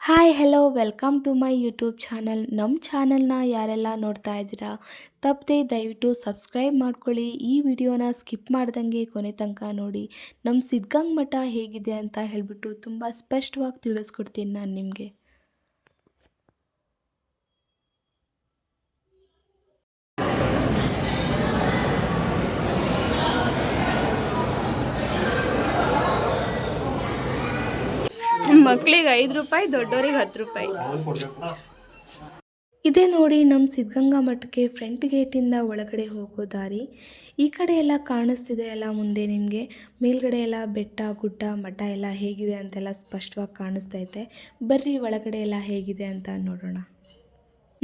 Hi hello welcome to my YouTube channel ನಮ್ಮ ಚಾನಲ್ನ ಯಾರೆಲ್ಲ ನೋಡ್ತಾ ಇದ್ದೀರಾ, ತಪ್ಪದೆ ದಯವಿಟ್ಟು ಸಬ್ಸ್ಕ್ರೈಬ್ ಮಾಡ್ಕೊಳ್ಳಿ. ಈ ವಿಡಿಯೋನ ಸ್ಕಿಪ್ ಮಾಡ್ದಂಗೆ ಕೊನೆ ತನಕ ನೋಡಿ. ನಮ್ಮ ಸಿದ್ಧಗಂಗ್ ಮಠ ಹೇಗಿದೆ ಅಂತ ಹೇಳಿಬಿಟ್ಟು ತುಂಬ ಸ್ಪಷ್ಟವಾಗಿ ತಿಳಿಸ್ಕೊಡ್ತೀನಿ ನಾನು ನಿಮಗೆ. ಮಕ್ಳಿಗೆ ಐದು ರೂಪಾಯಿ, ದೊಡ್ಡೋರಿಗೆ ಹತ್ತು ರೂಪಾಯಿ. ಇದೇ ನೋಡಿ ನಮ್ಮ ಸಿದ್ಧಗಂಗಾ ಮಠಕ್ಕೆ ಫ್ರಂಟ್ ಗೇಟಿಂದ ಒಳಗಡೆ ಹೋಗೋ ದಾರಿ. ಈ ಕಡೆ ಎಲ್ಲ ಕಾಣಿಸ್ತಿದೆ ಅಲ್ಲ ಮುಂದೆ ನಿಮಗೆ? ಮೇಲ್ಗಡೆ ಎಲ್ಲ ಬೆಟ್ಟ, ಗುಡ್ಡ, ಮಠ ಎಲ್ಲ ಹೇಗಿದೆ ಅಂತೆಲ್ಲ ಸ್ಪಷ್ಟವಾಗಿ ಕಾಣಿಸ್ತೈತೆ ಬರ್ರಿ, ಒಳಗಡೆ ಎಲ್ಲ ಹೇಗಿದೆ ಅಂತ ನೋಡೋಣ.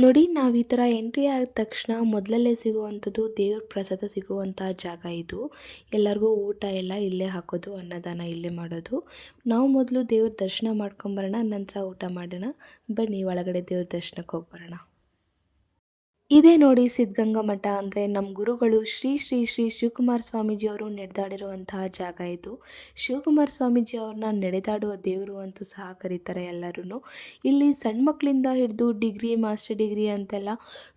ನೋಡಿ, ನಾವು ಈ ಥರ ಎಂಟ್ರಿ ಆದ ತಕ್ಷಣ ಮೊದಲಲ್ಲೇ ಸಿಗುವಂಥದ್ದು ದೇವ್ರ ಪ್ರಸಾದ ಸಿಗುವಂಥ ಜಾಗ ಇದು. ಎಲ್ಲರಿಗೂ ಊಟ ಎಲ್ಲ ಇಲ್ಲೇ ಹಾಕೋದು, ಅನ್ನದಾನ ಇಲ್ಲೇ ಮಾಡೋದು. ನಾವು ಮೊದಲು ದೇವ್ರ ದರ್ಶನ ಮಾಡ್ಕೊಂಬರೋಣ, ನಂತರ ಊಟ ಮಾಡೋಣ. ಬನ್ನಿ, ಒಳಗಡೆ ದೇವ್ರ ದರ್ಶನಕ್ಕೆ ಹೋಗಿ ಬರೋಣ ಇದೇ ನೋಡಿ ಸಿದ್ಧಗಂಗಾ ಮಠ ಅಂದರೆ ನಮ್ಮ ಗುರುಗಳು ಶ್ರೀ ಶ್ರೀ ಶ್ರೀ ಶಿವಕುಮಾರ ಸ್ವಾಮೀಜಿಯವರು ನಡೆದಾಡಿರುವಂತಹ ಜಾಗ ಇದು. ಶಿವಕುಮಾರ ಸ್ವಾಮೀಜಿ ಅವ್ರನ್ನ ನಡೆದಾಡುವ ದೇವರು ಅಂತೂ ಸಹ ಕರೀತಾರೆ ಎಲ್ಲರೂ ಇಲ್ಲಿ ಸಣ್ಣ ಮಕ್ಕಳಿಂದ ಹಿಡಿದು ಡಿಗ್ರಿ, ಮಾಸ್ಟರ್ ಡಿಗ್ರಿ ಅಂತೆಲ್ಲ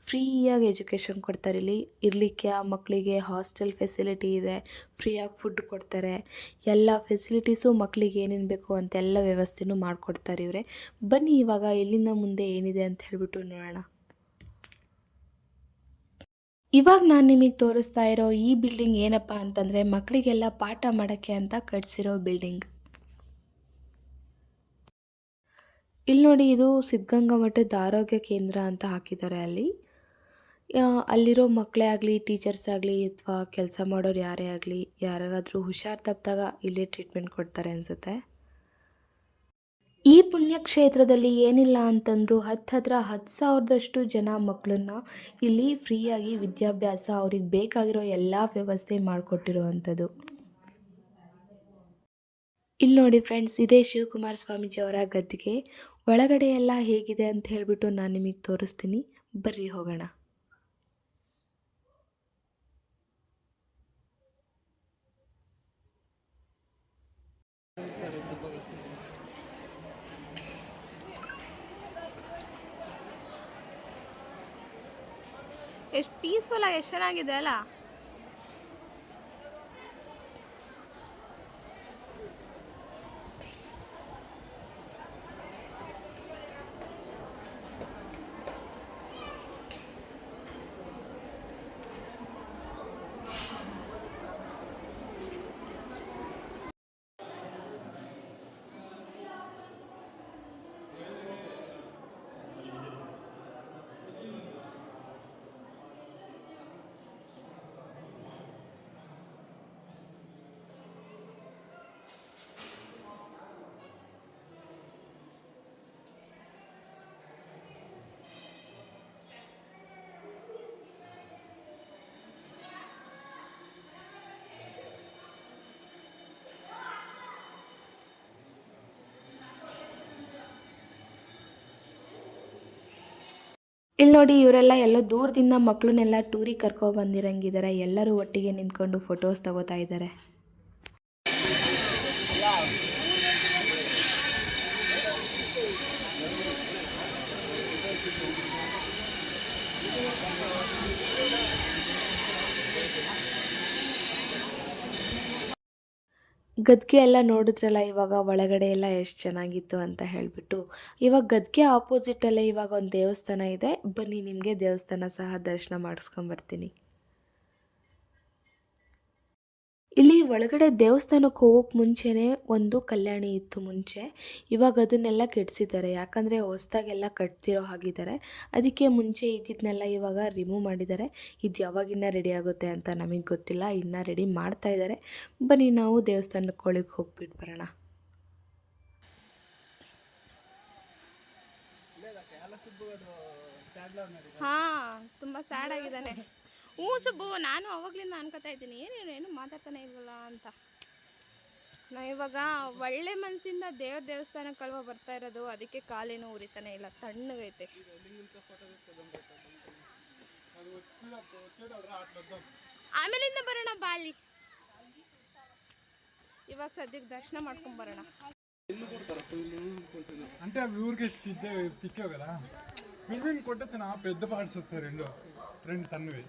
ಫ್ರೀಯಾಗಿ ಎಜುಕೇಷನ್ ಕೊಡ್ತಾರೆ. ಇಲ್ಲಿ ಇರಲಿಕ್ಕೆ ಆ ಮಕ್ಕಳಿಗೆ ಹಾಸ್ಟೆಲ್ ಫೆಸಿಲಿಟಿ ಇದೆ, ಫ್ರೀಯಾಗಿ ಫುಡ್ ಕೊಡ್ತಾರೆ. ಎಲ್ಲ ಫೆಸಿಲಿಟೀಸು ಮಕ್ಕಳಿಗೆ ಏನೇನು ಬೇಕು ಅಂತೆಲ್ಲ ವ್ಯವಸ್ಥೆನೂ ಮಾಡಿಕೊಡ್ತಾರೆ ಇವರೇ. ಬನ್ನಿ ಇವಾಗ ಎಲ್ಲಿಂದ ಮುಂದೆ ಏನಿದೆ ಅಂತ ಹೇಳಿಬಿಟ್ಟು ನೋಡೋಣ. ಇವಾಗ ನಾನು ನಿಮಗೆ ತೋರಿಸ್ತಾ ಇರೋ ಈ ಬಿಲ್ಡಿಂಗ್ ಏನಪ್ಪ ಅಂತಂದರೆ ಮಕ್ಕಳಿಗೆಲ್ಲ ಪಾಠ ಮಾಡೋಕ್ಕೆ ಅಂತ ಕಟ್ಸಿರೋ ಬಿಲ್ಡಿಂಗ್ ಇಲ್ಲಿ ನೋಡಿ ಇದು ಸಿದ್ಧಗಂಗಾ ಮಠದ ಆರೋಗ್ಯ ಕೇಂದ್ರ ಅಂತ ಹಾಕಿದ್ದಾರೆ ಅಲ್ಲಿ. ಅಲ್ಲಿರೋ ಮಕ್ಕಳೇ ಆಗಲಿ ಟೀಚರ್ಸ್ ಆಗಲಿ, ಅಥವಾ ಕೆಲಸ ಮಾಡೋರು ಯಾರೇ ಆಗಲಿ, ಯಾರಿಗಾದರೂ ಹುಷಾರು ತಪ್ಪಿದಾಗ ಇಲ್ಲೇ ಟ್ರೀಟ್ಮೆಂಟ್ ಕೊಡ್ತಾರೆ ಅನಿಸುತ್ತೆ. ಈ ಪುಣ್ಯಕ್ಷೇತ್ರದಲ್ಲಿ ಏನಿಲ್ಲ ಅಂತಂದರೂ ಹತ್ತು ಹತ್ರ ಹತ್ತು ಸಾವಿರದಷ್ಟು ಜನ ಮಕ್ಕಳನ್ನ ಇಲ್ಲಿ ಫ್ರೀಯಾಗಿ ವಿದ್ಯಾಭ್ಯಾಸ ಅವ್ರಿಗೆ ಬೇಕಾಗಿರೋ ಎಲ್ಲ ವ್ಯವಸ್ಥೆ ಮಾಡಿಕೊಟ್ಟಿರುವಂಥದ್ದು. ಇಲ್ಲಿ ನೋಡಿ ಫ್ರೆಂಡ್ಸ್, ಇದೇ ಶಿವಕುಮಾರ ಸ್ವಾಮೀಜಿ ಅವರ ಗದ್ದಿಗೆ. ಒಳಗಡೆ ಎಲ್ಲ ಹೇಗಿದೆ ಅಂತ ಹೇಳಿಬಿಟ್ಟು ನಾನು ನಿಮಗೆ ತೋರಿಸ್ತೀನಿ. ಬರ್ರಿ ಹೋಗೋಣ. ಎಷ್ಟು ಪೀಸ್ಫುಲ್ ಆಗಿ ಎಷ್ಟು ಚೆನ್ನಾಗಿದೆ ಅಲ್ಲ? ಇಲ್ಲಿ ನೋಡಿ ಇವರೆಲ್ಲ ಎಲ್ಲೋ ದೂರದಿಂದ ಮಕ್ಕಳನ್ನೆಲ್ಲ ಟೂರಿಗೆ ಕರ್ಕೊ ಬಂದಿರಂಗಿದ್ದಾರೆ ಎಲ್ಲರೂ ಒಟ್ಟಿಗೆ ನಿಂತ್ಕೊಂಡು ಫೋಟೋಸ್ ತಗೋತಾ ಇದ್ದಾರೆ ಗದ್ಗೆ ಎಲ್ಲ ನೋಡಿದ್ರಲ್ಲ, ಇವಾಗ ಒಳಗಡೆ ಎಲ್ಲ ಎಷ್ಟು ಚೆನ್ನಾಗಿತ್ತು ಅಂತ ಹೇಳಿಬಿಟ್ಟು. ಇವಾಗ ಗದ್ಗೆ ಆಪೋಸಿಟಲ್ಲೇ ಇವಾಗ ಒಂದು ದೇವಸ್ಥಾನ ಇದೆ. ಬನ್ನಿ ನಿಮಗೆ ದೇವಸ್ಥಾನ ಸಹ ದರ್ಶನ ಮಾಡಿಸ್ಕೊಂಬರ್ತೀನಿ ಇಲ್ಲಿ ಒಳಗಡೆ ದೇವಸ್ಥಾನಕ್ಕೆ ಹೋಗೋಕೆ ಮುಂಚೆನೇ ಒಂದು ಕಲ್ಯಾಣಿ ಇತ್ತು ಮುಂಚೆ. ಇವಾಗ ಅದನ್ನೆಲ್ಲ ಕೆಡಿಸಿದ್ದಾರೆ. ಯಾಕಂದರೆ ಹೊಸ್ದಾಗೆಲ್ಲ ಕಟ್ತಿರೋ ಹಾಗಿದ್ದಾರೆ. ಅದಕ್ಕೆ ಮುಂಚೆ ಇದ್ದಿದ್ದನ್ನೆಲ್ಲ ಇವಾಗ ರಿಮೂವ್ ಮಾಡಿದ್ದಾರೆ. ಇದು ಯಾವಾಗಿನ್ನ ರೆಡಿ ಆಗುತ್ತೆ ಅಂತ ನಮಗೆ ಗೊತ್ತಿಲ್ಲ. ಇನ್ನೂ ರೆಡಿ ಮಾಡ್ತಾ ಇದ್ದಾರೆ. ಬನ್ನಿ ನಾವು ದೇವಸ್ಥಾನಕ್ಕೆ ಒಳಗೆ ಹೋಗ್ಬಿಟ್ಟು ಬರೋಣ. ಹಾ, ತುಂಬಾ ಸ್ಯಾಡ್ ಆಗಿದ್ದಾನೆ. ಹ್ಞೂ ಸುಬ್ಬು ನಾನು ಅವಾಗ್ಲಿಂದ ಅನ್ಕೋತಾ ಇದ್ದೀನಿ ಏನೇನು ಏನು ಮಾತಾಡ್ತಾನೆ ಇಲ್ವಲ್ಲ ಅಂತ ನಾ ಇವಾಗ ಒಳ್ಳೆ ಮನಸ್ಸಿಂದ ದೇವ್ರ ದೇವಸ್ಥಾನಕ್ಕೆ ಅಲ್ವಾ ಬರ್ತಾ ಇರೋದು ಅದಕ್ಕೆ ಕಾಲೇನು ಉರಿತಾನೆ ಇಲ್ಲ ತಣ್ಣಗೈತೆ ಆಮೇಲಿಂದ ಬರೋಣ ಬಾಲಿ ಇವಾಗ ಸದ್ಯಕ್ಕೆ ದರ್ಶನ ಮಾಡ್ಕೊಂಬರೋಣ అంటే అవి ఊరికే తిక్కే తిక్కావు కదా విన్ కొట్టచ్చు నా పెద్ద పార్ట్స్ వస్తాయి రెండు రెండు సన్నవి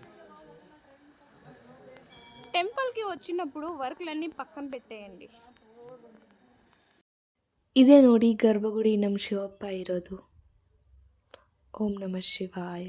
టెంపుల్కి వచ్చినప్పుడు వర్క్లన్నీ పక్కన పెట్టేయండి ಇದೇ ನೋಡಿ ಗರ್ಭಗುಡಿ ನಮ್ಮ ಶಿವಪ್ಪ ಇರೋದು ಓಂ ನಮಃ ಶಿವಾಯ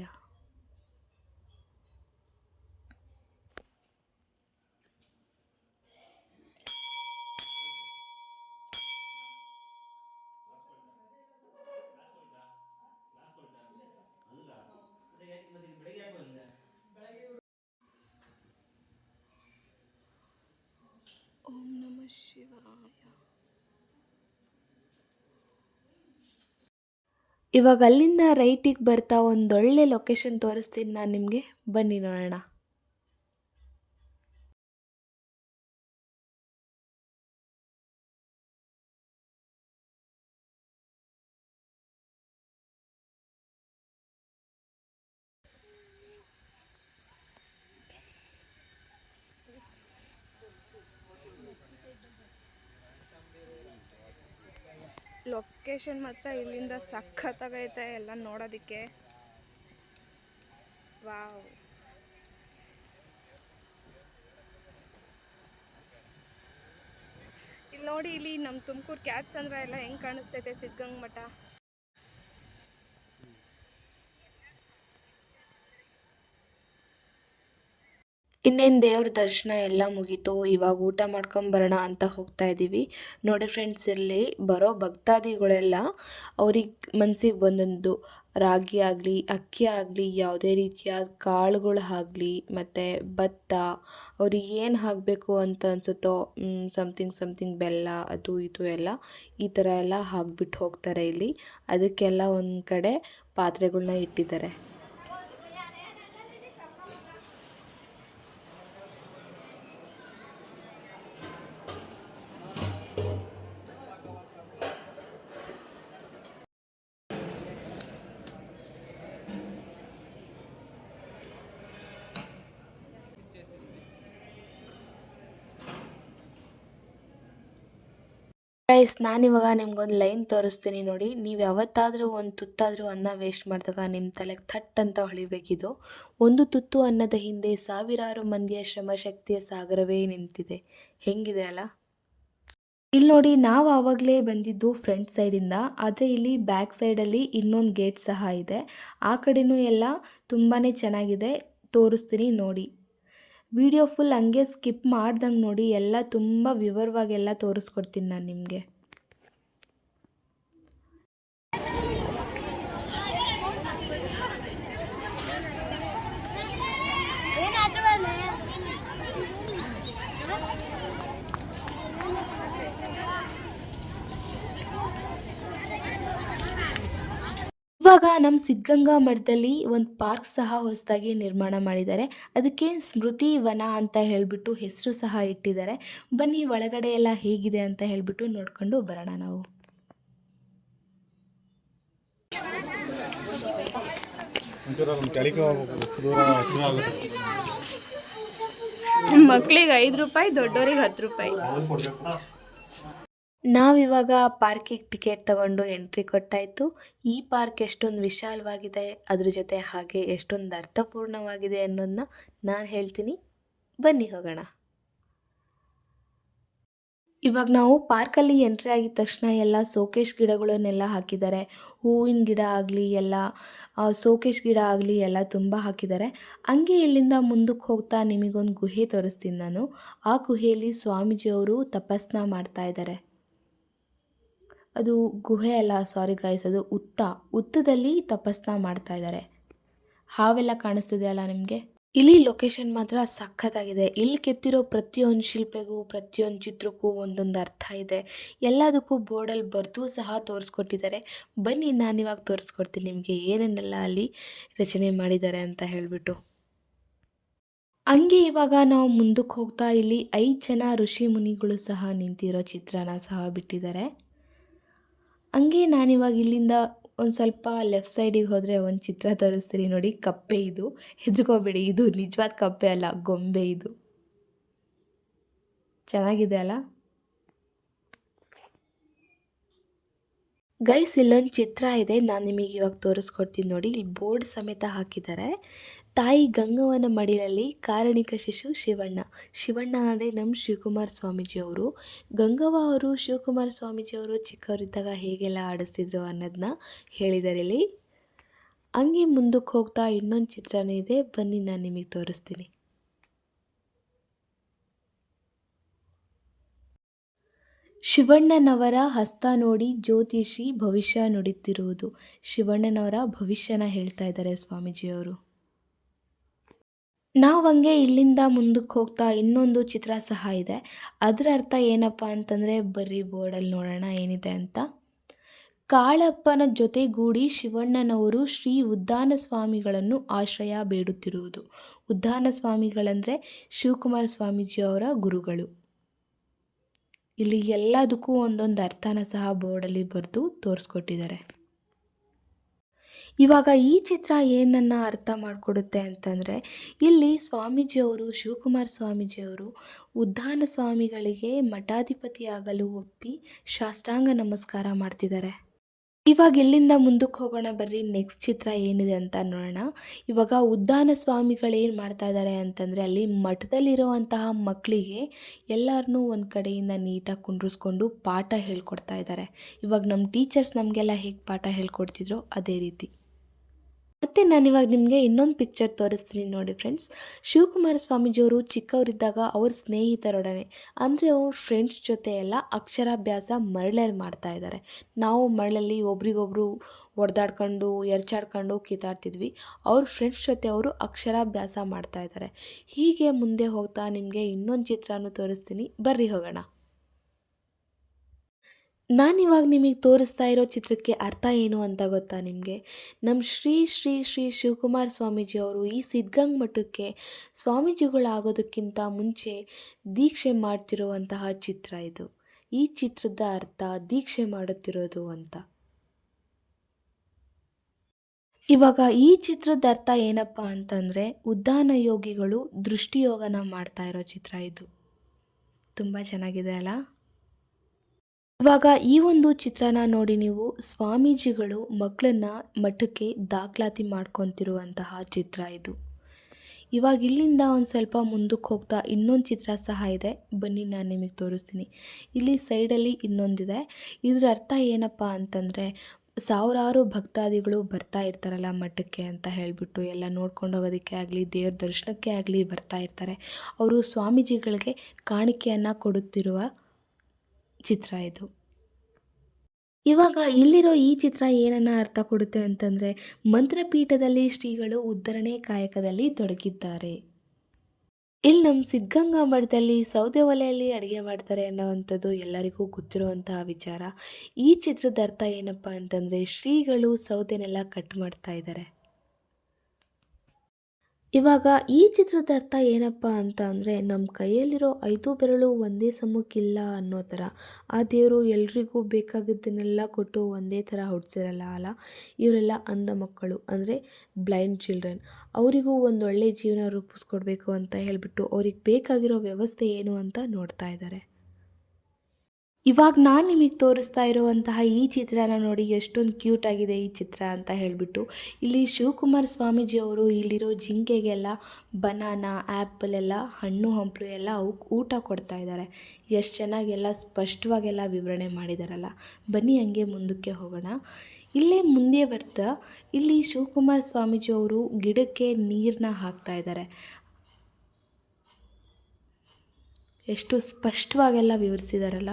ಇವಾಗ ಅಲ್ಲಿಂದ ರೈಟಿಗೆ ಬರ್ತಾ ಒಂದೊಳ್ಳೆ ಲೊಕೇಶನ್ ತೋರಿಸ್ತೀನಿ ನಾನು ನಿಮಗೆ. ಬನ್ನಿ ನೋಡೋಣ. ಲೊಕೇಶನ್ ಮಾತ್ರ ಇಲ್ಲಿಂದ ಸಖತ್ತಾಗೈತೆ ಎಲ್ಲ ನೋಡೋದಕ್ಕೆ. ವಾವ್. ಇಲ್ಲಿ ನೋಡಿ, ಇಲ್ಲಿ ನಮ್ಮ ತುಮಕೂರು ಕ್ಯಾಚ್ ಅಂದ್ರೆ ಎಲ್ಲ ಹೆಂಗೆ ಕಾಣಿಸ್ತೈತೆ ಸಿದ್ಧಗಂಗ ಮಠ. ಇನ್ನೇನು ದೇವ್ರ ದರ್ಶನ ಎಲ್ಲ ಮುಗೀತು, ಇವಾಗ ಊಟ ಮಾಡ್ಕೊಂಬರೋಣ ಅಂತ ಹೋಗ್ತಾ ಇದ್ದೀವಿ ನೋಡಿ ಫ್ರೆಂಡ್ಸ್ ಇಲ್ಲಿ ಬರೋ ಭಕ್ತಾದಿಗಳೆಲ್ಲ ಅವ್ರಿಗೆ ಮನ್ಸಿಗೆ ಬಂದದ್ದು ರಾಗಿ ಆಗಲಿ, ಅಕ್ಕಿ ಆಗಲಿ, ಯಾವುದೇ ರೀತಿಯ ಕಾಳುಗಳು ಆಗಲಿ, ಮತ್ತು ಭತ್ತ, ಅವ್ರಿಗೆ ಏನು ಹಾಕಬೇಕು ಅಂತ ಅನಿಸುತ್ತೋ ಸಮಥಿಂಗ್ ಸಮಥಿಂಗ್ ಬೆಲ್ಲ, ಅದು ಇದು ಎಲ್ಲ ಈ ಥರ ಎಲ್ಲ ಹಾಕ್ಬಿಟ್ಟು ಹೋಗ್ತಾರೆ ಇಲ್ಲಿ. ಅದಕ್ಕೆಲ್ಲ ಒಂದು ಕಡೆ ಪಾತ್ರೆಗಳನ್ನ ಇಟ್ಟಿದ್ದಾರೆ. ಗೈಸ್ ನಾನಿವಾಗ ನಿಮ್ಗೊಂದು ಲೈನ್ ತೋರಿಸ್ತೀನಿ ನೋಡಿ. ನೀವು ಯಾವತ್ತಾದರೂ ಒಂದು ತುತ್ತಾದರೂ ಅನ್ನ ವೇಸ್ಟ್ ಮಾಡಿದಾಗ ನಿಮ್ಮ ತಲೆಗೆ ಥಟ್ ಅಂತ ಹೊಳಿಬೇಕಿದು. ಒಂದು ತುತ್ತು ಅನ್ನದ ಹಿಂದೆ ಸಾವಿರಾರು ಮಂದಿಯ ಶ್ರಮಶಕ್ತಿಯ ಸಾಗರವೇ ನಿಂತಿದೆ. ಹೆಂಗಿದೆ ಅಲ್ಲ? ಇಲ್ಲಿ ನೋಡಿ, ನಾವು ಆವಾಗಲೇ ಬಂದಿದ್ದು ಫ್ರಂಟ್ ಸೈಡಿಂದ ಆದರೆ ಇಲ್ಲಿ ಬ್ಯಾಕ್ ಸೈಡಲ್ಲಿ ಇನ್ನೊಂದು ಗೇಟ್ ಸಹ ಇದೆ. ಆ ಕಡೆನೂ ಎಲ್ಲ ತುಂಬಾ ಚೆನ್ನಾಗಿದೆ. ತೋರಿಸ್ತೀನಿ ನೋಡಿ. ವಿಡಿಯೋ ಫುಲ್ ಹಂಗೆ ಸ್ಕಿಪ್ ಮಾಡ್ದಂಗೆ ನೋಡಿ ಎಲ್ಲ ತುಂಬ ವಿವರವಾಗೆಲ್ಲ ತೋರಿಸ್ಕೊಡ್ತೀನಿ ನಾನು ನಿಮಗೆ. ಇವಾಗ ನಮ್ಮ ಸಿದ್ಧಗಂಗಾ ಮಠದಲ್ಲಿ ಒಂದು ಪಾರ್ಕ್ ಸಹ ಹೊಸದಾಗಿ ನಿರ್ಮಾಣ ಮಾಡಿದ್ದಾರೆ. ಅದಕ್ಕೆ ಸ್ಮೃತಿ ವನ ಅಂತ ಹೇಳಿಬಿಟ್ಟು ಹೆಸರು ಸಹ ಇಟ್ಟಿದ್ದಾರೆ. ಬನ್ನಿ ಒಳಗಡೆ ಎಲ್ಲ ಹೇಗಿದೆ ಅಂತ ಹೇಳಿಬಿಟ್ಟು ನೋಡಿಕೊಂಡು ಬರೋಣ ನಾವು. ಮಕ್ಕಳಿಗೆ ಐದು ರೂಪಾಯಿ ದೊಡ್ಡೋರಿಗೆ ಹತ್ತು ರೂಪಾಯಿ. ನಾವಿವಾಗ ಪಾರ್ಕಿಗೆ ಟಿಕೆಟ್ ತಗೊಂಡು ಎಂಟ್ರಿ ಕೊಟ್ಟಾಯಿತು. ಈ ಪಾರ್ಕ್ ಎಷ್ಟೊಂದು ವಿಶಾಲವಾಗಿದೆ, ಅದ್ರ ಜೊತೆ ಹಾಗೆ ಎಷ್ಟೊಂದು ಅರ್ಥಪೂರ್ಣವಾಗಿದೆ ಅನ್ನೋದನ್ನ ನಾನು ಹೇಳ್ತೀನಿ. ಬನ್ನಿ ಹೋಗೋಣ. ಇವಾಗ ನಾವು ಪಾರ್ಕಲ್ಲಿ ಎಂಟ್ರಿ ಆಗಿದ ತಕ್ಷಣ ಎಲ್ಲ ಸೋಕೇಶ್ ಗಿಡಗಳನ್ನೆಲ್ಲ ಹಾಕಿದ್ದಾರೆ. ಹೂವಿನ ಗಿಡ ಆಗಲಿ, ಎಲ್ಲ ಸೋಕೇಶ್ ಗಿಡ ಆಗಲಿ ಎಲ್ಲ ತುಂಬ ಹಾಕಿದ್ದಾರೆ. ಹಂಗೆ ಇಲ್ಲಿಂದ ಮುಂದಕ್ಕೆ ಹೋಗ್ತಾ ನಿಮಗೊಂದು ಗುಹೆ ತೋರಿಸ್ತೀನಿ ನಾನು. ಆ ಗುಹೆಯಲ್ಲಿ ಸ್ವಾಮೀಜಿಯವರು ತಪಸ್ನ ಮಾಡ್ತಾ ಇದ್ದಾರೆ. ಅದು ಗುಹೆ ಅಲ್ಲ ಸಾರಿ ಗಾಯ್ಸ್ ಅದು ಉತ್ತ. ಉತ್ತದಲ್ಲಿ ತಪಸ್ನ ಮಾಡ್ತಾ ಇದ್ದಾರೆ ಹಾವೆಲ್ಲ ಕಾಣಿಸ್ತಿದೆ ಅಲ್ಲ ನಿಮಗೆ? ಇಲ್ಲಿ ಲೊಕೇಶನ್ ಮಾತ್ರ ಸಖತ್ತಾಗಿದೆ. ಇಲ್ಲಿ ಕೆತ್ತಿರೋ ಪ್ರತಿಯೊಂದು ಶಿಲ್ಪೆಗೂ, ಪ್ರತಿಯೊಂದು ಚಿತ್ರಕ್ಕೂ ಒಂದೊಂದು ಅರ್ಥ ಇದೆ. ಎಲ್ಲದಕ್ಕೂ ಬೋರ್ಡಲ್ಲಿ ಬರೆದು ಸಹ ತೋರಿಸ್ಕೊಟ್ಟಿದ್ದಾರೆ. ಬನ್ನಿ, ನಾನು ಇವಾಗ ತೋರಿಸ್ಕೊಡ್ತೀನಿ ನಿಮಗೆ ಏನೇನೆಲ್ಲ ಅಲ್ಲಿ ರಚನೆ ಮಾಡಿದ್ದಾರೆ ಅಂತ ಹೇಳಿಬಿಟ್ಟು. ಹಂಗೆ ಇವಾಗ ನಾವು ಮುಂದಕ್ಕೆ ಹೋಗ್ತಾ ಇಲ್ಲಿ ಐದು ಜನ ಋಷಿ ಮುನಿಗಳು ಸಹ ನಿಂತಿರೋ ಚಿತ್ರನ ಸಹ ಬಿಟ್ಟಿದ್ದಾರೆ. ಹಂಗೆ ನಾನಿವಾಗ ಇಲ್ಲಿಂದ ಒಂದು ಸ್ವಲ್ಪ ಲೆಫ್ಟ್ ಸೈಡಿಗೆ ಹೋದರೆ ಒಂದು ಚಿತ್ರ ತೋರಿಸ್ತೀನಿ ನೋಡಿ. ಕಪ್ಪೆ ಇದು. ಹೆದ್ರಿಕೋಬೇಡಿ. ಇದು ನಿಜವಾದ ಕಪ್ಪೆ ಅಲ್ಲ, ಗೊಂಬೆ ಇದು. ಚೆನ್ನಾಗಿದೆ ಅಲ್ಲ? ಗೈಸ್ ಇಲ್ಲೊಂದು ಚಿತ್ರ ಇದೆ. ನಾನು ನಿಮಗೆ ಇವಾಗ ತೋರಿಸ್ಕೊಡ್ತೀನಿ ನೋಡಿ. ಇಲ್ಲಿ ಬೋರ್ಡ್ ಸಮೇತ ಹಾಕಿದ್ದಾರೆ. ತಾಯಿ ಗಂಗವ್ವನ ಮಡಿಲಲ್ಲಿ ಕಾರಣಿಕ ಶಿಶು ಶಿವಣ್ಣ. ಶಿವಣ್ಣ ಅಂದರೆ ನಮ್ಮ ಶಿವಕುಮಾರ ಸ್ವಾಮೀಜಿ ಅವರು ಗಂಗವ್ವ ಅವರು, ಶಿವಕುಮಾರ ಸ್ವಾಮೀಜಿ ಅವರು ಚಿಕ್ಕವರಿದ್ದಾಗ ಹೇಗೆಲ್ಲ ಆಡಿಸ್ತಿದ್ರು ಅನ್ನೋದನ್ನ ಹೇಳಿದ್ದಾರೆ ಇಲ್ಲಿ. ಹಂಗೆ ಮುಂದಕ್ಕೆ ಹೋಗ್ತಾ ಇನ್ನೊಂದು ಚಿತ್ರನೇ ಇದೆ. ಬನ್ನಿ ನಾನು ನಿಮಗೆ ತೋರಿಸ್ತೀನಿ. ಶಿವಣ್ಣನವರ ಹಸ್ತ ನೋಡಿ ಜ್ಯೋತಿಷಿ ಭವಿಷ್ಯ ನುಡಿತಿರುವುದು. ಶಿವಣ್ಣನವರ ಭವಿಷ್ಯನ ಹೇಳ್ತಾ ಇದ್ದಾರೆ ಸ್ವಾಮೀಜಿಯವರು. ನಾವು ಹಂಗೆ ಇಲ್ಲಿಂದ ಮುಂದಕ್ಕೆ ಹೋಗ್ತಾ ಇನ್ನೊಂದು ಚಿತ್ರ ಸಹ ಇದೆ. ಅದರ ಅರ್ಥ ಏನಪ್ಪ ಅಂತಂದರೆ ಬರೀ ಬೋರ್ಡಲ್ಲಿ ನೋಡೋಣ ಏನಿದೆ ಅಂತ. ಕಾಳಪ್ಪನ ಜೊತೆಗೂಡಿ ಶಿವಣ್ಣನವರು ಶ್ರೀ ಉದ್ದಾನ ಸ್ವಾಮಿಗಳನ್ನು ಆಶ್ರಯ ಬೇಡುತ್ತಿರುವುದು. ಉದ್ದಾನ ಸ್ವಾಮಿಗಳಂದರೆ ಶಿವಕುಮಾರ ಸ್ವಾಮೀಜಿಯವರ ಗುರುಗಳು. ಇಲ್ಲಿ ಎಲ್ಲದಕ್ಕೂ ಒಂದೊಂದು ಅರ್ಥನ ಸಹ ಬೋರ್ಡಲ್ಲಿ ಬರೆದು ತೋರಿಸ್ಕೊಟ್ಟಿದ್ದಾರೆ. ಇವಾಗ ಈ ಚಿತ್ರ ಏನನ್ನ ಅರ್ಥ ಮಾಡಿಕೊಡುತ್ತೆ ಅಂತಂದರೆ, ಇಲ್ಲಿ ಸ್ವಾಮೀಜಿಯವರು, ಶಿವಕುಮಾರ್ ಸ್ವಾಮೀಜಿಯವರು ಉದ್ದಾನ ಸ್ವಾಮಿಗಳಿಗೆ ಮಠಾಧಿಪತಿಯಾಗಲು ಒಪ್ಪಿ ಶಾಸ್ತ್ರಾಂಗ ನಮಸ್ಕಾರ ಮಾಡ್ತಿದ್ದಾರೆ. ಇವಾಗ ಇಲ್ಲಿಂದ ಮುಂದಕ್ಕೆ ಹೋಗೋಣ ಬರ್ರಿ ನೆಕ್ಸ್ಟ್ ಚಿತ್ರ ಏನಿದೆ ಅಂತ ನೋಡೋಣ. ಇವಾಗ ಉದ್ದಾನ ಸ್ವಾಮಿಗಳು ಏನು ಮಾಡ್ತಾ ಇದ್ದಾರೆ ಅಂತಂದರೆ, ಅಲ್ಲಿ ಮಠದಲ್ಲಿರುವಂತಹ ಮಕ್ಕಳಿಗೆ ಎಲ್ಲರನ್ನೂ ಒಂದು ಕಡೆಯಿಂದ ನೀಟಾಗಿ ಕುಂಡ್ರಿಸ್ಕೊಂಡು ಪಾಠ ಹೇಳ್ಕೊಡ್ತಾ ಇದ್ದಾರೆ. ಇವಾಗ ನಮ್ಮ ಟೀಚರ್ಸ್ ನಮಗೆಲ್ಲ ಹೇಗೆ ಪಾಠ ಹೇಳ್ಕೊಡ್ತಿದ್ರು ಅದೇ ರೀತಿ. ಮತ್ತು ನಾನು ಇವಾಗ ನಿಮಗೆ ಇನ್ನೊಂದು ಪಿಕ್ಚರ್ ತೋರಿಸ್ತೀನಿ ನೋಡಿ ಫ್ರೆಂಡ್ಸ್ ಶಿವಕುಮಾರ ಸ್ವಾಮೀಜಿಯವರು ಚಿಕ್ಕವರಿದ್ದಾಗ ಅವ್ರ ಸ್ನೇಹಿತರೊಡನೆ, ಅಂದರೆ ಅವ್ರ ಫ್ರೆಂಡ್ಸ್ ಜೊತೆ ಎಲ್ಲ ಅಕ್ಷರಾಭ್ಯಾಸ ಮರಳಲ್ಲಿ ಮಾಡ್ತಾ ಇದ್ದಾರೆ ನಾವು ಮರಳಲ್ಲಿ ಒಬ್ರಿಗೊಬ್ರು ಒಡೆದಾಡ್ಕೊಂಡು, ಎರ್ಚಾಡ್ಕೊಂಡು ಕಿತಾಡ್ತಿದ್ವಿ ಅವ್ರ ಫ್ರೆಂಡ್ಸ್ ಜೊತೆ ಅವರು ಅಕ್ಷರಾಭ್ಯಾಸ ಮಾಡ್ತಾ ಇದ್ದಾರೆ ಹೀಗೆ ಮುಂದೆ ಹೋಗ್ತಾ ನಿಮಗೆ ಇನ್ನೊಂದು ಚಿತ್ರನೂ ತೋರಿಸ್ತೀನಿ. ಬರ್ರಿ ಹೋಗೋಣ. ನಾನಿವಾಗ ನಿಮಗೆ ತೋರಿಸ್ತಾ ಇರೋ ಚಿತ್ರಕ್ಕೆ ಅರ್ಥ ಏನು ಅಂತ ಗೊತ್ತಾ ನಿಮಗೆ? ನಮ್ಮ ಶ್ರೀ ಶ್ರೀ ಶ್ರೀ ಶಿವಕುಮಾರ ಸ್ವಾಮೀಜಿಯವರು ಈ ಸಿದ್ಧಗಂಗ್ ಮಠಕ್ಕೆ ಸ್ವಾಮೀಜಿಗಳಾಗೋದಕ್ಕಿಂತ ಮುಂಚೆ ದೀಕ್ಷೆ ಮಾಡ್ತಿರುವಂತಹ ಚಿತ್ರ ಇದು. ಈ ಚಿತ್ರದ ಅರ್ಥ ದೀಕ್ಷೆ ಮಾಡುತ್ತಿರೋದು ಅಂತ. ಇವಾಗ ಈ ಚಿತ್ರದ ಅರ್ಥ ಏನಪ್ಪ ಅಂತಂದರೆ ಉದ್ದಾನ ಯೋಗಿಗಳು ದೃಷ್ಟಿಯೋಗನ ಮಾಡ್ತಾ ಇರೋ ಚಿತ್ರ ಇದು. ತುಂಬ ಚೆನ್ನಾಗಿದೆ ಅಲ್ಲ? ಇವಾಗ ಈ ಒಂದು ಚಿತ್ರನ ನೋಡಿ ನೀವು ಸ್ವಾಮೀಜಿಗಳು ಮಕ್ಕಳನ್ನ ಮಠಕ್ಕೆ ದಾಖಲಾತಿ ಮಾಡ್ಕೊತಿರುವಂತಹ ಚಿತ್ರ ಇದು. ಇವಾಗ ಇಲ್ಲಿಂದ ಒಂದು ಸ್ವಲ್ಪ ಮುಂದಕ್ಕೆ ಹೋಗ್ತಾ ಇನ್ನೊಂದು ಚಿತ್ರ ಸಹ ಇದೆ. ಬನ್ನಿ ನಾನು ನಿಮಗೆ ತೋರಿಸ್ತೀನಿ. ಇಲ್ಲಿ ಸೈಡಲ್ಲಿ ಇನ್ನೊಂದಿದೆ. ಇದರ ಅರ್ಥ ಏನಪ್ಪ ಅಂತಂದರೆ ಸಾವಿರಾರು ಭಕ್ತಾದಿಗಳು ಬರ್ತಾ ಇರ್ತಾರಲ್ಲ ಮಠಕ್ಕೆ ಅಂತ ಹೇಳಿಬಿಟ್ಟು ಎಲ್ಲ ನೋಡ್ಕೊಂಡು ಹೋಗೋದಕ್ಕೆ ಆಗಲಿ, ದೇವ್ರ ದರ್ಶನಕ್ಕೆ ಆಗಲಿ ಬರ್ತಾ ಇರ್ತಾರೆ. ಅವರು ಸ್ವಾಮೀಜಿಗಳಿಗೆ ಕಾಣಿಕೆಯನ್ನು ಕೊಡುತ್ತಿರುವ ಚಿತ್ರ ಇದು. ಇವಾಗ ಇಲ್ಲಿರೋ ಈ ಚಿತ್ರ ಏನನ್ನ ಅರ್ಥ ಕೊಡುತ್ತೆ ಅಂತಂದರೆ ಮಂತ್ರಪೀಠದಲ್ಲಿ ಶ್ರೀಗಳು ಉದ್ಧರಣೆ ಕಾಯಕದಲ್ಲಿ ತೊಡಗಿದ್ದಾರೆ. ಇಲ್ಲಿ ನಮ್ಮ ಸಿದ್ಧಗಂಗಾ ಮಠದಲ್ಲಿ ಸೌದೆ ಒಲೆಯಲ್ಲಿ ಅಡುಗೆ ಮಾಡ್ತಾರೆ ಅನ್ನೋವಂಥದ್ದು ಎಲ್ಲರಿಗೂ ಗೊತ್ತಿರುವಂತಹ ವಿಚಾರ. ಈ ಚಿತ್ರದ ಅರ್ಥ ಏನಪ್ಪ ಅಂತಂದರೆ ಶ್ರೀಗಳು ಸೌದೆನೆಲ್ಲ ಕಟ್ ಮಾಡ್ತಾ ಇದ್ದಾರೆ. ಇವಾಗ ಈ ಚಿತ್ರದ ಅರ್ಥ ಏನಪ್ಪ ಅಂತ ಅಂದರೆ ನಮ್ಮ ಕೈಯಲ್ಲಿರೋ ಐದು ಬೆರಳು ಒಂದೇ ಸಮಕ್ಕಿಲ್ಲ ಅನ್ನೋ ಥರ. ಆ ದೇವರು ಎಲ್ರಿಗೂ ಬೇಕಾಗಿದ್ದನ್ನೆಲ್ಲ ಕೊಟ್ಟು ಒಂದೇ ಥರ ಹುಡ್ಸಿರಲ್ಲ ಅಲ್ಲ ಇವರೆಲ್ಲ ಅಂಧ ಮಕ್ಕಳು, ಅಂದರೆ ಬ್ಲೈಂಡ್ ಚಿಲ್ಡ್ರನ್. ಅವರಿಗೂ ಒಂದು ಒಳ್ಳೆಯ ಜೀವನ ರೂಪಿಸ್ಕೊಡ್ಬೇಕು ಅಂತ ಹೇಳಿಬಿಟ್ಟು ಅವ್ರಿಗೆ ಬೇಕಾಗಿರೋ ವ್ಯವಸ್ಥೆ ಏನು ಅಂತ ನೋಡ್ತಾ ಇದ್ದಾರೆ ಇವಾಗ ನಾನು ನಿಮಗೆ ತೋರಿಸ್ತಾ ಇರುವಂತಹ ಈ ಚಿತ್ರನ ನೋಡಿ ಎಷ್ಟೊಂದು ಕ್ಯೂಟ್ ಆಗಿದೆ ಈ ಚಿತ್ರ ಅಂತ ಹೇಳಿಬಿಟ್ಟು. ಇಲ್ಲಿ ಶಿವಕುಮಾರ ಸ್ವಾಮೀಜಿಯವರು ಇಲ್ಲಿರೋ ಜಿಂಕೆಗೆಲ್ಲ ಬನಾನ ಆ್ಯಪಲ್ ಎಲ್ಲ, ಹಣ್ಣು, ಹಂಪಲು ಎಲ್ಲ ಊಟ ಕೊಡ್ತಾ ಇದ್ದಾರೆ. ಎಷ್ಟು ಚೆನ್ನಾಗೆಲ್ಲ ಸ್ಪಷ್ಟವಾಗೆಲ್ಲ ವಿವರಣೆ ಮಾಡಿದಾರಲ್ಲ. ಬನ್ನಿ ಹಂಗೆ ಮುಂದಕ್ಕೆ ಹೋಗೋಣ. ಇಲ್ಲೇ ಮುಂದೆ ಬರ್ತಾ ಇಲ್ಲಿ ಶಿವಕುಮಾರ ಸ್ವಾಮೀಜಿಯವರು ಗಿಡಕ್ಕೆ ನೀರನ್ನ ಹಾಕ್ತಾ ಇದ್ದಾರೆ. ಎಷ್ಟು ಸ್ಪಷ್ಟವಾಗೆಲ್ಲ ವಿವರಿಸಿದಾರಲ್ಲ.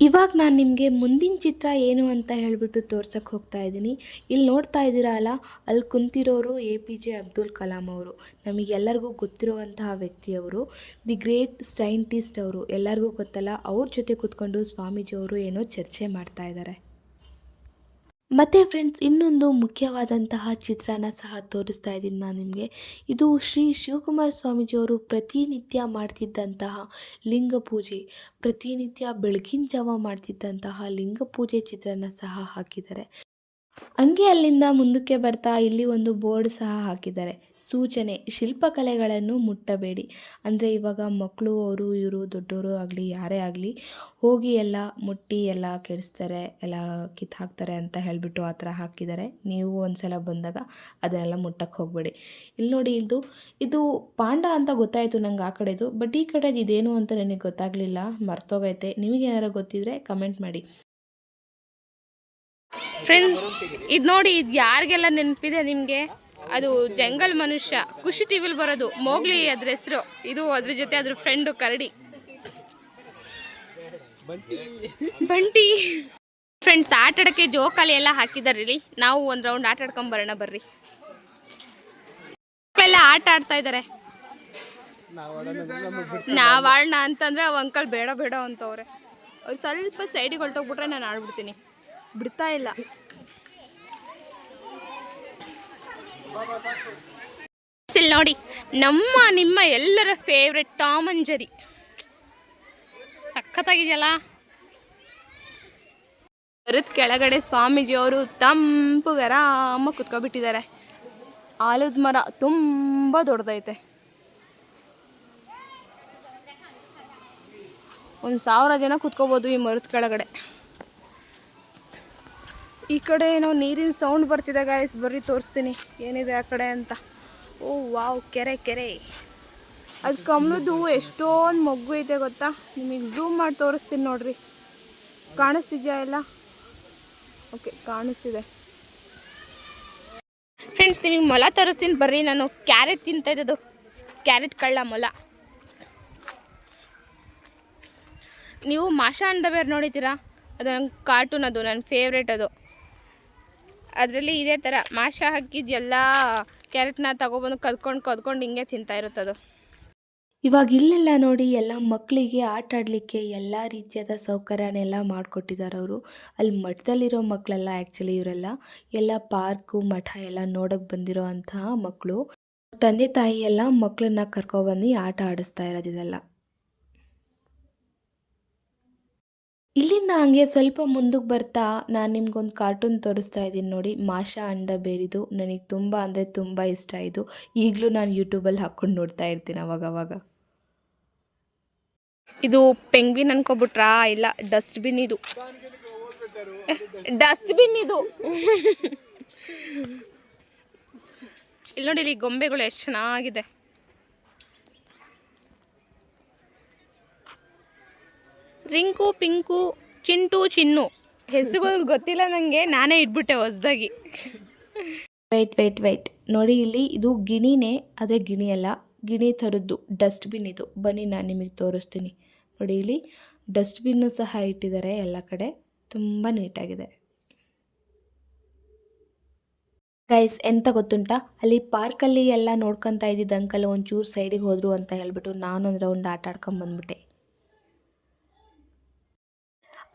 ಇವಾಗ ನಾನು ನಿಮಗೆ ಮುಂದಿನ ಚಿತ್ರ ಏನು ಅಂತ ಹೇಳಿಬಿಟ್ಟು ತೋರ್ಸಕ್ಕೆ ಹೋಗ್ತಾ ಇದ್ದೀನಿ ಇಲ್ಲಿ ನೋಡ್ತಾ ಇದ್ದೀರಲ್ಲ ಅಲ್ಲಿ ಕುಂತಿರೋರು A P J Abdul Kalam ಅವರು. ನಮಗೆಲ್ಲರಿಗೂ ಗೊತ್ತಿರುವಂತಹ ವ್ಯಕ್ತಿಯವರು. ದಿ ಗ್ರೇಟ್ ಸೈಂಟಿಸ್ಟ್ ಅವರು. ಎಲ್ಲರಿಗೂ ಗೊತ್ತಲ್ಲ, ಅವ್ರ ಜೊತೆ ಕೂತ್ಕೊಂಡು ಸ್ವಾಮೀಜಿಯವರು ಏನೋ ಚರ್ಚೆ ಮಾಡ್ತಾ ಇದ್ದಾರೆ ಮತ್ತು ಫ್ರೆಂಡ್ಸ್ ಇನ್ನೊಂದು ಮುಖ್ಯವಾದಂತಹ ಚಿತ್ರನ ಸಹ ತೋರಿಸ್ತಾ ಇದ್ದೀನಿ ನಾನು ನಿಮಗೆ. ಇದು ಶ್ರೀ ಶಿವಕುಮಾರ ಸ್ವಾಮೀಜಿಯವರು ಪ್ರತಿನಿತ್ಯ ಮಾಡ್ತಿದ್ದಂತಹ ಲಿಂಗ ಪೂಜೆ, ಪ್ರತಿನಿತ್ಯ ಬೆಳಗಿನ ಜಾವ ಮಾಡ್ತಿದ್ದಂತಹ ಲಿಂಗ ಪೂಜೆ ಚಿತ್ರನ ಸಹ ಹಾಕಿದ್ದಾರೆ. ಹಂಗೆ ಅಲ್ಲಿಂದ ಮುಂದಕ್ಕೆ ಬರ್ತಾ ಇಲ್ಲಿ ಒಂದು ಬೋರ್ಡ್ ಸಹ ಹಾಕಿದ್ದಾರೆ. ಸೂಚನೆ, ಶಿಲ್ಪಕಲೆಗಳನ್ನು ಮುಟ್ಟಬೇಡಿ. ಅಂದರೆ ಇವಾಗ ಮಕ್ಕಳು ಅವರು ಇವರು ದೊಡ್ಡವರು ಆಗಲಿ, ಯಾರೇ ಆಗಲಿ, ಹೋಗಿ ಎಲ್ಲ ಮುಟ್ಟಿ ಎಲ್ಲ ಕೆಡಿಸ್ತಾರೆ, ಎಲ್ಲ ಕಿತ್ತು ಹಾಕ್ತಾರೆ ಅಂತ ಹೇಳಿಬಿಟ್ಟು ಆ ಥರ ಹಾಕಿದ್ದಾರೆ. ನೀವು ಒಂದು ಸಲ ಬಂದಾಗ ಅದನ್ನೆಲ್ಲ ಮುಟ್ಟಕ್ಕೆ ಹೋಗಬೇಡಿ. ಇಲ್ಲಿ ನೋಡಿ ಇದು ಇದು ಪಾಂಡ ಅಂತ ಗೊತ್ತಾಯಿತು ನಂಗೆ ಆ ಕಡೆದು, ಬಟ್ ಈ ಕಡೆದು ಇದೇನು ಅಂತ ನನಗೆ ಗೊತ್ತಾಗಲಿಲ್ಲ, ಮರ್ತೋಗೈತೆ. ನಿಮಗೇನಾರು ಗೊತ್ತಿದ್ರೆ ಕಮೆಂಟ್ ಮಾಡಿ. ಫ್ರೆಂಡ್ಸ್ ಇದು ನೋಡಿ, ಇದು ಯಾರಿಗೆಲ್ಲ ನೆನಪಿದೆ ನಿಮಗೆ? ಅದು ಜಂಗಲ್ ಮನುಷ್ಯ. ಖುಷಿ ಟಿವಿಲಿ ಬರೋದು. ಮೋಗ್ಲಿ ಅದ್ರ ಹೆಸರು. ಇದು ಅದ್ರ ಜೊತೆ ಅದ್ರ ಫ್ರೆಂಡು ಕರಡಿ. ಬಂಟಿ. ಫ್ರೆಂಡ್ಸ್ ಆಟ ಆಡಕ್ಕೆ ಜೋಕಾಲಿ ಎಲ್ಲ ಹಾಕಿದ್ದಾರೆ ಇಲ್ಲಿ ನಾವು ಒಂದು ರೌಂಡ್ ಆಟ ಆಡ್ಕೊಂಡ್ ಬರೋಣ ಬರ್ರಿ. ಎಲ್ಲ ಆಟ ಆಡ್ತಾ ಇದ್ದಾರೆ ನಾವು ಆಡೋಣ ಅಂತಂದ್ರೆ ಅವ್ ಅಂಕಲ್ ಬೇಡ ಬೇಡ ಅಂತವ್ರೆ. ಅವ್ರು ಸ್ವಲ್ಪ ಸೈಡಿಗೆ ಹೊರಟೋಗ್ಬಿಟ್ರೆ ನಾನು ಆಡ್ಬಿಡ್ತೀನಿ. ಬಿಡ್ತಾ ಇಲ್ಲ. ನೋಡಿ, ನಮ್ಮ ನಿಮ್ಮ ಎಲ್ಲರ ಫೇವ್ರೆಟ್ ಟಾಮ್ ಅಂಡ್ ಜರಿ ಸಖತ್ತಾಗಿದೆಯಲ್ಲ? ಬರದ ಕೆಳಗಡೆ ಸ್ವಾಮೀಜಿ ಅವರು ತಂಪು ಆರಾಮ ಕುತ್ಕೊಬಿಟ್ಟಿದ್ದಾರೆ. ಆಲದ ಮರ ತುಂಬ ದೊಡ್ಡದೈತೆ. ಒಂದು ಸಾವಿರ ಜನ ಕುತ್ಕೋಬೋದು ಈ ಮರದ ಕೆಳಗಡೆ. ಈ ಕಡೆ ಏನೋ ನೀರಿನ ಸೌಂಡ್ ಬರ್ತಿದೆ ಗಾಯಸ್ ಬರ್ರಿ, ತೋರಿಸ್ತೀನಿ. ಏನಿದೆ ಆ ಕಡೆ ಅಂತ? ಓ, ವಾವ್, ಕೆರೆ ಕೆರೆ. ಅದು ಕಮಲದ ಹೂವು ಎಷ್ಟೊಂದು ಮಗ್ಗು ಐತೆ ಗೊತ್ತಾ? ನಿಮಗೆ ಝೂಮ್ ಮಾಡಿ ತೋರಿಸ್ತೀನಿ ನೋಡ್ರಿ. ಕಾಣಿಸ್ತಿದ್ಯಾ ಎಲ್ಲ? ಓಕೆ ಕಾಣಿಸ್ತಿದೆ. ಫ್ರೆಂಡ್ಸ್ ನಿಮಗೆ ಮೊಲ ತೋರಿಸ್ತೀನಿ. ಬರ್ರಿ, ನಾನು ಕ್ಯಾರೆಟ್ ತಿಂತಾ ಇದ್ದದು ಕ್ಯಾರೆಟ್ ಕಳ್ಳ ಮೊಲ. ನೀವು ಮಾಷಾ ಬೇರ್ ನೋಡಿದ್ದೀರಾ? ಅದು ನನ್ನ ಕಾರ್ಟೂನ್ ಅದು ನನ್ನ ಫೇವ್ರೇಟ್ ಅದು. ಅದರಲ್ಲಿ ಇದೇ ಥರ ಮಾಷಾ ಹಾಕಿದ ಎಲ್ಲ ಕ್ಯಾರೆಟ್ನ ತಗೊಬಂದು ಕದ್ಕೊಂಡು ಕದ್ಕೊಂಡು ಹಿಂಗೆ ತಿಂತಾ ಇರುತ್ತದು. ಇವಾಗ ಇಲ್ಲೆಲ್ಲ ನೋಡಿ ಎಲ್ಲ ಮಕ್ಕಳಿಗೆ ಆಟ ಆಡಲಿಕ್ಕೆ ಎಲ್ಲ ರೀತಿಯಾದ ಸೌಕರ್ಯನೆಲ್ಲ ಮಾಡಿಕೊಟ್ಟಿದ್ದಾರೆ ಅವರು. ಅಲ್ಲಿ ಮಠದಲ್ಲಿರೋ ಮಕ್ಕಳೆಲ್ಲ ಆ್ಯಕ್ಚುಲಿ ಇವರೆಲ್ಲ ಎಲ್ಲ ಪಾರ್ಕು ಮಠ ಎಲ್ಲ ನೋಡೋಕ್ಕೆ ಬಂದಿರೋ ಅಂತಹ ಮಕ್ಕಳು. ತಂದೆ ತಾಯಿ ಎಲ್ಲ ಮಕ್ಕಳನ್ನ ಕರ್ಕೊಬಂದು ಆಟ ಆಡಿಸ್ತಾ ಇರೋದು ಇಲ್ಲಿಂದ ಹಂಗೆ ಸ್ವಲ್ಪ ಮುಂದಕ್ಕೆ ಬರ್ತಾ ನಾನು ನಿಮ್ಗೊಂದು ಕಾರ್ಟೂನ್ ತೋರಿಸ್ತಾ ಇದ್ದೀನಿ ನೋಡಿ. ಮಾಷಾ ಅಂಡ ಬೇರಿದು. ನನಗೆ ತುಂಬ ಅಂದರೆ ತುಂಬ ಇಷ್ಟ ಇದು. ಈಗಲೂ ನಾನು ಯೂಟ್ಯೂಬಲ್ಲಿ ಹಾಕ್ಕೊಂಡು ನೋಡ್ತಾ ಇರ್ತೀನಿ ಅವಾಗವಾಗ. ಇದು ಪೆಂಗ್ವಿನ್ ಅನ್ಕೋಬಿಟ್ರಾ? ಇಲ್ಲ ಡಸ್ಟ್ಬಿನ್ ಇದು. ಡಸ್ಟ್ಬಿನ್ ಇದು. ಇಲ್ಲಿ ನೋಡಿ ಇಲ್ಲಿ ಗೊಂಬೆಗಳು ಎಷ್ಟು ಚೆನ್ನಾಗಿದೆ. ರಿಂಕು ಪಿಂಕು ಚಿಂಟು ಚಿನ್ನು. ಹೆಸರುಗಳು ಗೊತ್ತಿಲ್ಲ ನನಗೆ ನಾನೇ ಇಟ್ಬಿಟ್ಟೆ ಹೊಸ್ದಾಗಿ. ವೆಯ್ಟ್ ವೆಯ್ಟ್ ವೆಯ್ಟ್ ನೋಡಿ ಇಲ್ಲಿ ಇದು ಗಿಣಿನೇ ಅದೇ ಗಿಣಿ ಅಲ್ಲ ಗಿಣಿ ಥರದ್ದು ಡಸ್ಟ್ಬಿನ್ ಇದು. ಬನ್ನಿ ನಾನು ನಿಮಗೆ ತೋರಿಸ್ತೀನಿ. ನೋಡಿ ಇಲ್ಲಿ ಡಸ್ಟ್ಬಿನ್ನು ಸಹ ಇಟ್ಟಿದ್ದಾರೆ ಎಲ್ಲ ಕಡೆ. ತುಂಬ ನೀಟಾಗಿದೆ. ಗೈಸ್ ಎಂತ ಗೊತ್ತುಂಟ? ಅಲ್ಲಿ ಪಾರ್ಕಲ್ಲಿ ಎಲ್ಲ ನೋಡ್ಕೊತಾ ಇದ್ದಿದ್ದಂಕಲ್ಲ ಅಂಕಲ್ ಒಂಚೂರು ಸೈಡಿಗೆ ಹೋದರು ಅಂತ ಹೇಳ್ಬಿಟ್ಟು ನಾನೊಂದು ರೌಂಡ್ ಆಟ ಆಡ್ಕೊಂಡ್ ಬಂದ್ಬಿಟ್ಟೆ.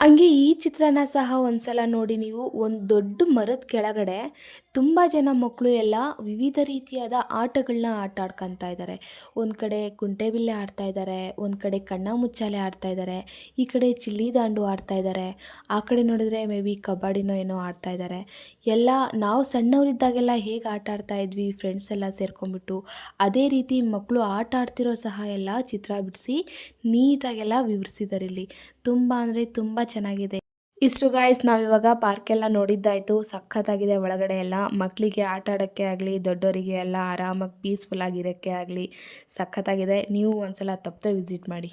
ಹಂಗೆ ಈ ಚಿತ್ರನ ಸಹ ಒಂದ್ಸಲ ನೋಡಿ ನೀವು ಒಂದು ದೊಡ್ಡ ಮರದ ಕೆಳಗಡೆ ತುಂಬ ಜನ ಮಕ್ಕಳು ಎಲ್ಲ ವಿವಿಧ ರೀತಿಯಾದ ಆಟಗಳನ್ನ ಆಟ ಆಡ್ಕೊತಾ ಇದ್ದಾರೆ ಒಂದು ಕಡೆ ಕುಂಟೆಬಿಲ್ಲೆ ಆಡ್ತಾ ಇದ್ದಾರೆ ಒಂದು ಕಡೆ ಕಣ್ಣಾಮುಚ್ಚಾಲೆ ಆಡ್ತಾ ಇದ್ದಾರೆ ಈ ಕಡೆ ಚಿಲ್ಲಿ ದಾಂಡು ಆಡ್ತಾ ಇದ್ದಾರೆ ಆ ಕಡೆ ನೋಡಿದ್ರೆ ಮೇ ಬಿ ಕಬಡ್ಡಿನೋ ಏನೋ ಆಡ್ತಾ ಇದ್ದಾರೆ ಎಲ್ಲ ನಾವು ಸಣ್ಣವರಿದ್ದಾಗೆಲ್ಲ ಹೇಗೆ ಆಟ ಆಡ್ತಾ ಇದ್ವಿ ಫ್ರೆಂಡ್ಸ್ ಎಲ್ಲ ಸೇರ್ಕೊಂಡ್ಬಿಟ್ಟು ಅದೇ ರೀತಿ ಮಕ್ಕಳು ಆಟ ಆಡ್ತಿರೋ ಸಹ ಎಲ್ಲ ಚಿತ್ರ ಬಿಡಿಸಿ ನೀಟಾಗೆಲ್ಲ ವಿವರಿಸಿದ್ದಾರೆ ಇಲ್ಲಿ. ತುಂಬ ಅಂದರೆ ತುಂಬ ಚೆನ್ನಾಗಿದೆ. ಇಷ್ಟು ಗಾಯ್ಸ್ ನಾವಿವಾಗ ಪಾರ್ಕೆಲ್ಲ ನೋಡಿದ್ದಾಯಿತು. ಸಖತ್ತಾಗಿದೆ ಒಳಗಡೆ ಎಲ್ಲ. ಮಕ್ಕಳಿಗೆ ಆಟ ಆಡೋಕ್ಕೆ ಆಗಲಿ ದೊಡ್ಡವರಿಗೆ ಎಲ್ಲ ಆರಾಮಾಗಿ ಪೀಸ್ಫುಲ್ ಆಗಿರೋಕ್ಕೆ ಆಗಲಿ, ಸಖತ್ತಾಗಿದೆ. ನೀವು ಒಂದ್ಸಲ ತಪ್ಪದೆ ವಿಸಿಟ್ ಮಾಡಿ.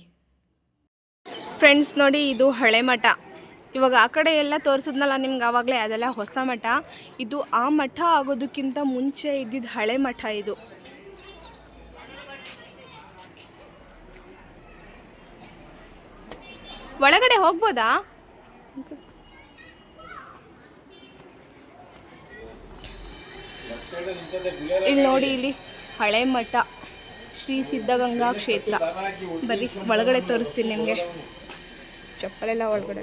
ಫ್ರೆಂಡ್ಸ್ ನೋಡಿ ಇದು ಹಳೆ ಮಠ. ಇವಾಗ ಆ ಕಡೆ ಎಲ್ಲ ತೋರಿಸಿದ್ನಲ್ಲ ನಿಮ್ಗೆ ಆವಾಗಲೇ, ಅದೆಲ್ಲ ಹೊಸ ಮಠ. ಇದು ಆ ಮಠ ಆಗೋದಕ್ಕಿಂತ ಮುಂಚೆ ಇದ್ದಿದ್ದು ಹಳೆ ಮಠ ಇದು. ಒಳಗಡೆ ಹೋಗ್ಬೋದಾ? ಇಲ್ಲಿ ನೋಡಿ, ಇಲ್ಲಿ ಹಳೆ ಮಠ, ಶ್ರೀ ಸಿದ್ಧಗಂಗಾ ಕ್ಷೇತ್ರ. ಬರೀ ಒಳಗಡೆ ತೋರಿಸ್ತೀನಿ ನಿಮಗೆ. ಚಪ್ಪಲೆಲ್ಲ ಒಳಗಡೆ.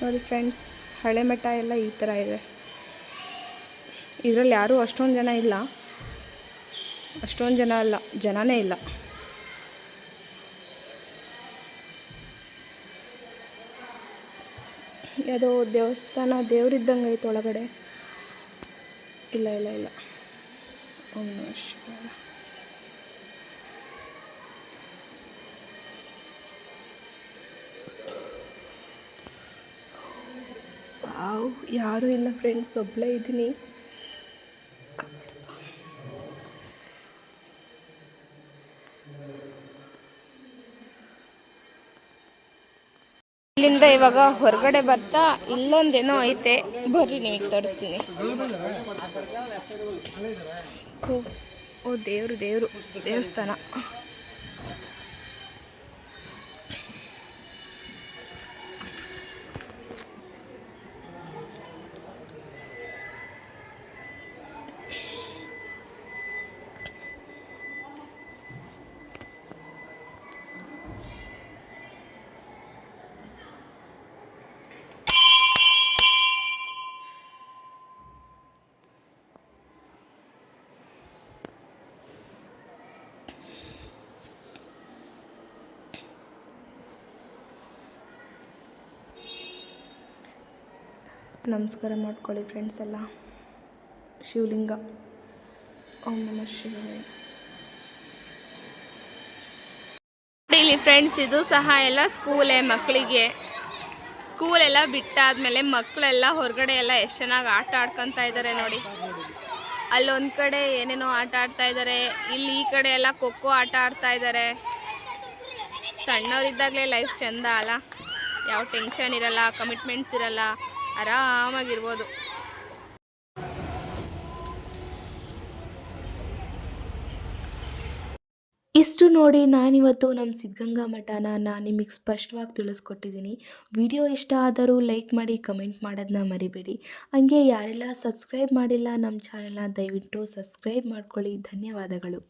ನೋಡಿ ಫ್ರೆಂಡ್ಸ್ ಹಳೆ ಮಠ ಎಲ್ಲ ಈ ಥರ ಇದೆ. ಇದರಲ್ಲಿ ಯಾರೂ ಅಷ್ಟೊಂದು ಜನ ಇಲ್ಲ. ಅಷ್ಟೊಂದು ಜನ ಅಲ್ಲ, ಜನನೇ ಇಲ್ಲ. ಯಾವುದೋ ದೇವಸ್ಥಾನ ದೇವ್ರಿದ್ದಂಗೆ ಐತೆ ಒಳಗಡೆ. ಇಲ್ಲ ಇಲ್ಲ ಇಲ್ಲ. ಓಂ ಶಿವಾಯ. ವಾವ್, ಯಾರೂ ಇಲ್ಲ ಫ್ರೆಂಡ್ಸ್ ಒಬ್ಬಳೇ ಇದ್ದೀನಿ. ಇಲ್ಲಿಂದ ಇವಾಗ ಹೊರಗಡೆ ಬರ್ತಾ ಇಲ್ಲೊಂದೇನೋ ಐತೆ. ಬರ್ರಿ ನಿಮಗೆ ತೋರಿಸ್ತೀನಿ. ಓ ದೇವರು ದೇವರು ದೇವಸ್ಥಾನ. ನಮಸ್ಕಾರ ಮಾಡ್ಕೊಳ್ಳಿ ಫ್ರೆಂಡ್ಸ್ ಎಲ್ಲ. ಶಿವಲಿಂಗ. ಓಂ ನಮ ಶಿವಾಯ. ಇಲ್ಲಿ ಫ್ರೆಂಡ್ಸ್ ಇದು ಸಹ ಎಲ್ಲ ಸ್ಕೂಲೇ ಮಕ್ಕಳಿಗೆ ಸ್ಕೂಲೆಲ್ಲ ಬಿಟ್ಟಾದಮೇಲೆ ಮಕ್ಕಳೆಲ್ಲ ಹೊರಗಡೆ ಎಲ್ಲ ಎಷ್ಟು ಚೆನ್ನಾಗಿ ಆಟ ಆಡ್ಕೊತಾ ಇದ್ದಾರೆ ನೋಡಿ. ಅಲ್ಲೊಂದು ಕಡೆ ಏನೇನೋ ಆಟ ಆಡ್ತಾ ಇದ್ದಾರೆ ಇಲ್ಲಿ ಈ ಕಡೆ ಎಲ್ಲ ಖೋಖೋ ಆಟ ಆಡ್ತಾ ಇದ್ದಾರೆ ಸಣ್ಣವರಿದ್ದಾಗಲೇ ಲೈಫ್ ಚೆಂದ ಅಲ್ಲ. ಯಾವ ಟೆನ್ಷನ್ ಇರಲ್ಲ ಕಮಿಟ್ಮೆಂಟ್ಸ್ ಇರಲ್ಲ. ಆರಾಮಾಗಿರ್ಬೋದು. ಇಷ್ಟು ನೋಡಿ ನಾನಿವತ್ತು ನಮ್ಮ ಸಿದ್ಧಗಂಗಾ ಮಠನ ನಾನು ನಿಮಗೆ ಸ್ಪಷ್ಟವಾಗಿ ತಿಳಿಸ್ಕೊಟ್ಟಿದ್ದೀನಿ. ವಿಡಿಯೋ ಇಷ್ಟ ಆದರೂ ಲೈಕ್ ಮಾಡಿ, ಕಮೆಂಟ್ ಮಾಡೋದನ್ನ ಮರಿಬೇಡಿ. ಹಂಗೆ ಯಾರೆಲ್ಲ ಸಬ್ಸ್ಕ್ರೈಬ್ ಮಾಡಿಲ್ಲ ನಮ್ಮ ಚಾನೆಲ್ನ ದಯವಿಟ್ಟು ಸಬ್ಸ್ಕ್ರೈಬ್ ಮಾಡ್ಕೊಳ್ಳಿ. ಧನ್ಯವಾದಗಳು.